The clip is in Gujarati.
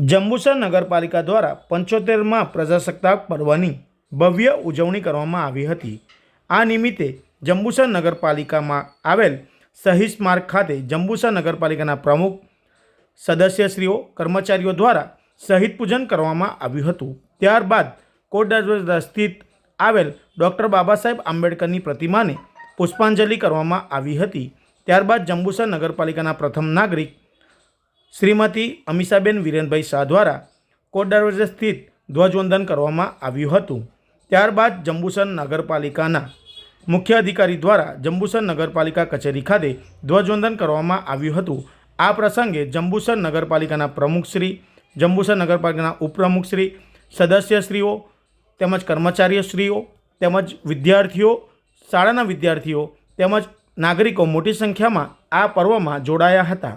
જંબુસર નગરપાલિકા દ્વારા પંચોતેરમાં પ્રજાસત્તાક પર્વની ભવ્ય ઉજવણી કરવામાં આવી હતી. આ નિમિત્તે જંબુસર નગરપાલિકામાં આવેલ શહીદ સ્મારક ખાતે જંબુસર નગરપાલિકાના પ્રમુખ, સદસ્યશ્રીઓ, કર્મચારીઓ દ્વારા શહીદ પૂજન કરવામાં આવ્યું હતું. ત્યારબાદ કોટ સ્થિત આવેલ ડૉક્ટર બાબા સાહેબ આંબેડકરની પ્રતિમાને પુષ્પાંજલિ કરવામાં આવી હતી. ત્યારબાદ જંબુસર નગરપાલિકાના પ્રથમ નાગરિક શ્રીમતી અમીષાબેન વિરેનભાઈ શાહ દ્વારા કોટ દરવાજા સ્થિત ધ્વજવંદન કરવામાં આવ્યું હતું. ત્યારબાદ જંબુસર નગરપાલિકાના મુખ્ય અધિકારી દ્વારા જંબુસર નગરપાલિકા કચેરી ખાતે ધ્વજવંદન કરવામાં આવ્યું હતું. આ પ્રસંગે જંબુસર નગરપાલિકાના પ્રમુખશ્રી જંબુસર નગરપાલિકાના ઉપપ્રમુખશ્રી સદસ્યશ્રીઓ, તેમજ કર્મચારીશ્રીઓ, તેમજ વિદ્યાર્થીઓ, શાળાના વિદ્યાર્થીઓ, તેમજ નાગરિકો મોટી સંખ્યામાં આ પર્વમાં જોડાયા હતા.